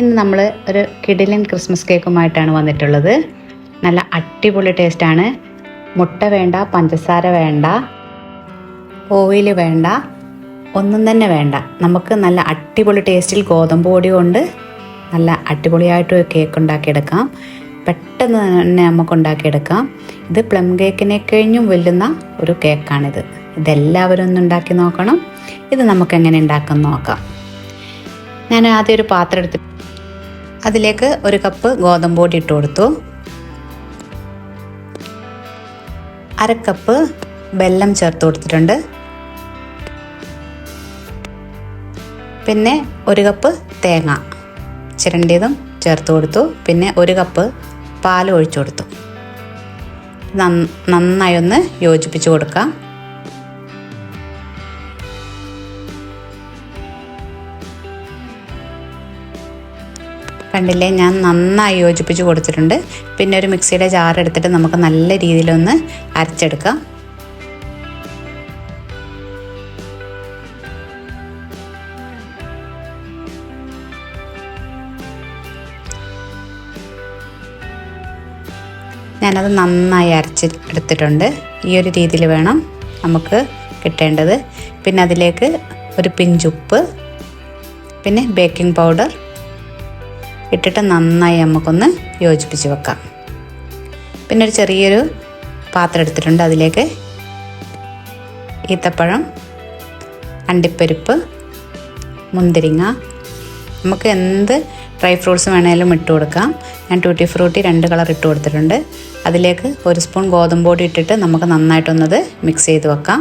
ഇന്ന് നമ്മൾ ഒരു കിഡിലൻ ക്രിസ്മസ് കേക്കുമായിട്ടാണ് വന്നിട്ടുള്ളത്. നല്ല അടിപൊളി ടേസ്റ്റാണ് മുട്ട വേണ്ട പഞ്ചസാര വേണ്ട ഓയിൽ വേണ്ട ഒന്നും തന്നെ വേണ്ട. നമുക്ക് നല്ല അടിപൊളി ടേസ്റ്റിൽ ഗോതമ്പ് പൊടി കൊണ്ട് നല്ല അടിപൊളിയായിട്ട് കേക്ക് ഉണ്ടാക്കിയെടുക്കാം. പെട്ടെന്ന് തന്നെ നമുക്ക് ഉണ്ടാക്കിയെടുക്കാം. ഇത് പ്ലം കേക്കിനെ കഴിഞ്ഞും വെല്ലുന്ന ഒരു കേക്കാണിത് ഇതെല്ലാവരും ഒന്ന് ഉണ്ടാക്കി നോക്കണം. ഇത് നമുക്ക് എങ്ങനെ ഉണ്ടാക്കാൻ നോക്കാം. ഞാൻ ആദ്യം ഒരു പാത്രം എടുത്ത് അതിലേക്ക് ഒരു കപ്പ് ഗോതമ്പ് പൊടി ഇട്ട് കൊടുത്തു. അരക്കപ്പ് കപ്പ് വെല്ലം ചേർത്ത് കൊടുത്തിട്ടുണ്ട്. പിന്നെ ഒരു കപ്പ് തേങ്ങ ചിരണ്ടിയതും ചേർത്ത് കൊടുത്തു. പിന്നെ ഒരു കപ്പ് പാൽ ഒഴിച്ചു കൊടുത്തു. നന്നായി ഒന്ന് യോജിപ്പിച്ച് കൊടുക്കാം. കണ്ടില്ലേ? ഞാൻ നന്നായി യോജിപ്പിച്ച് കൊടുത്തിട്ടുണ്ട്. പിന്നെ ഒരു മിക്സിയുടെ ജാർ എടുത്തിട്ട് നമുക്ക് നല്ല രീതിയിലൊന്ന് അരച്ചെടുക്കാം. ഞാനത് നന്നായി അരച്ച് എടുത്തിട്ടുണ്ട്. ഈ ഒരു രീതിയിൽ വേണം നമുക്ക് കിട്ടേണ്ടത്. പിന്നെ അതിലേക്ക് ഒരു പിഞ്ചുപ്പ് പിന്നെ ബേക്കിംഗ് പൗഡർ ഇട്ടിട്ട് നന്നായി നമുക്കൊന്ന് യോജിപ്പിച്ച് വെക്കാം. പിന്നെ ഒരു ചെറിയൊരു പാത്രം എടുത്തിട്ടുണ്ട്. അതിലേക്ക് ഈത്തപ്പഴം അണ്ടിപ്പരിപ്പ് മുന്തിരിങ്ങ നമുക്ക് എന്ത് ഡ്രൈ ഫ്രൂട്ട്സ് വേണേലും ഇട്ട് കൊടുക്കാം. ഞാൻ ടൂട്ടി ഫ്രൂട്ടി രണ്ട് കളർ ഇട്ട് കൊടുത്തിട്ടുണ്ട്. അതിലേക്ക് ഒരു സ്പൂൺ ഗോതമ്പ് പൊടി ഇട്ടിട്ട് നമുക്ക് നന്നായിട്ടൊന്നത് മിക്സ് ചെയ്ത് വെക്കാം.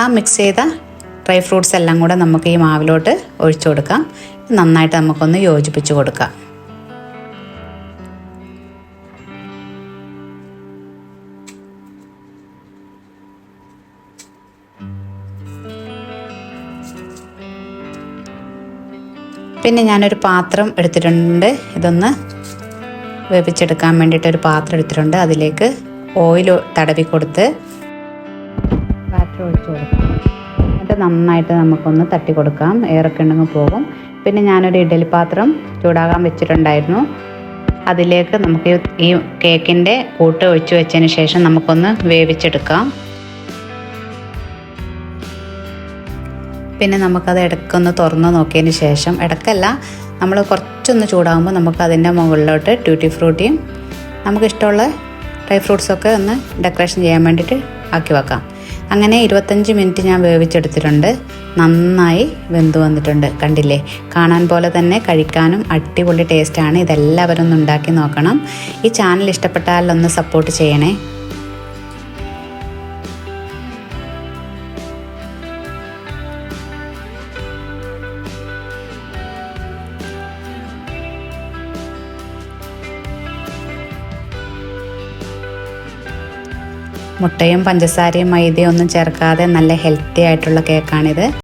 ആ മിക്സ് ചെയ്ത ഡ്രൈ ഫ്രൂട്ട്സ് എല്ലാം കൂടെ നമുക്ക് ഈ മാവിലോട്ട് ഒഴിച്ചു കൊടുക്കാം. നന്നായിട്ട് നമുക്കൊന്ന് യോജിപ്പിച്ച് കൊടുക്കാം. പിന്നെ ഞാനൊരു പാത്രം എടുത്തിട്ടുണ്ട്. ഇതൊന്ന് വേവിച്ചെടുക്കാൻ വേണ്ടിയിട്ട് ഒരു പാത്രം എടുത്തിട്ടുണ്ട്. അതിലേക്ക് ഓയിൽ തടവി കൊടുത്ത് ഒഴിച്ച് കൊടുക്കാം എന്നിട്ട് നന്നായിട്ട് നമുക്കൊന്ന് തട്ടി കൊടുക്കാം എയറൊക്കെ ഉണ്ടെങ്കിൽ പോകും. പിന്നെ ഞാനൊരു ഇഡലി പാത്രം ചൂടാകാൻ വെച്ചിട്ടുണ്ടായിരുന്നു. അതിലേക്ക് നമുക്ക് ഈ കേക്കിന്റെ കൂട്ട് ഒഴിച്ച് വെച്ചതിന് ശേഷം നമുക്കൊന്ന് വേവിച്ചെടുക്കാം. പിന്നെ നമുക്കത് ഇടയ്ക്കൊന്ന് തുറന്ന് നോക്കിയതിന് ശേഷം ഇടയ്ക്കല്ല നമ്മൾ കുറച്ചൊന്ന് ചൂടാകുമ്പോൾ നമുക്ക് അതിന്റെ മുകളിലോട്ട് ട്യൂട്ടി ഫ്രൂട്ടിയും നമുക്കിഷ്ടമുള്ള ഡ്രൈ ഫ്രൂട്ട്സൊക്കെ ഒന്ന് ഡെക്കറേഷൻ ചെയ്യാൻ വേണ്ടിയിട്ട് ആക്കി വെക്കാം. അങ്ങനെ ഇരുപത്തഞ്ച് മിനിറ്റ് ഞാൻ വേവിച്ചെടുത്തിട്ടുണ്ട്. നന്നായി വെന്ത് വന്നിട്ടുണ്ട്. കണ്ടില്ലേ? കാണാൻ പോലെ തന്നെ കഴിക്കാനും അടിപൊളി ടേസ്റ്റാണ് ഇതെല്ലാവരും ഒന്ന് ഉണ്ടാക്കി നോക്കണം. ഈ ചാനൽ ഇഷ്ടപ്പെട്ടാൽ ഒന്ന് സപ്പോർട്ട് ചെയ്യണേ. മുട്ടയും പഞ്ചസാരയും മൈദയും ഒന്നും ചേർക്കാതെ നല്ല ഹെൽത്തി ആയിട്ടുള്ള കേക്കാണിത്.